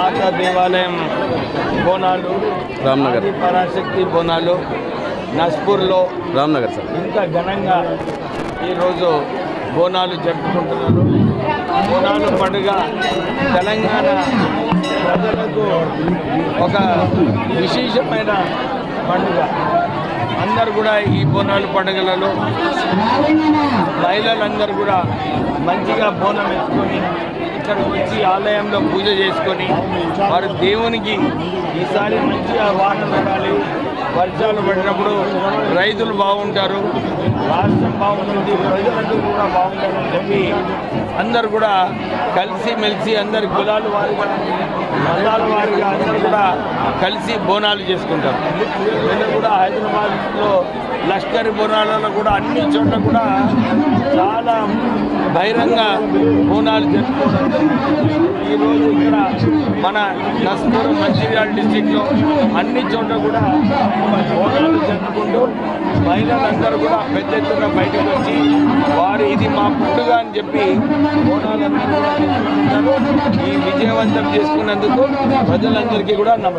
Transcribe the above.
మాతా దేవాలయం బోనాలు రామ్నగర్. పరాశక్తి బోనాలు నస్పూర్లో రామ్నగర్ సార్. ఇంత ఘనంగా ఈరోజు బోనాలు జరుపుకుంటున్నారు. బోనాలు పండుగ తెలంగాణ ప్రజలకు ఒక విశేషమైన పండుగ. అందరు కూడా ఈ బోనాలు పండుగలలో మహిళలందరూ కూడా మంచిగా బోనం ఎత్తుకొని ఇక్కడికి వచ్చి ఆలయంలో పూజ చేసుకొని వారు దేవునికి ఈసారి మంచిగా వాటర్ పడాలి వర్షాలు పడినప్పుడు రైతులు బాగుంటారు. రాష్ట్రం బాగుంటుంది. ప్రజలందరూ కూడా బాగుంటారని చెప్పి అందరు కూడా కలిసి మెలిసి అందరి కులాలు వారిగా మతాల వారిగా అందరు కూడా కలిసి బోనాలు చేసుకుంటారు. నిన్న కూడా హైదరాబాద్లో లష్కర్ బోనాలలో కూడా అన్ని చోట్ల కూడా చాలా బహిరంగ బోనాలు జరుపుకోవడం ఈరోజు ఇక్కడ మన నస్పూర్ మంచిర్యాల డిస్టిక్లో అన్ని చోట్ల కూడా బోనాలు జరుపుకుంటూ మహిళలందరూ కూడా పెద్ద ఎత్తున బయటకు వచ్చి వారు ఇది మా పుట్టుగా అని చెప్పి బోనాలందరూ కూడా ఈ విజయవంతం చేసుకున్నందుకు ప్రజలందరికీ కూడా నమస్కారం.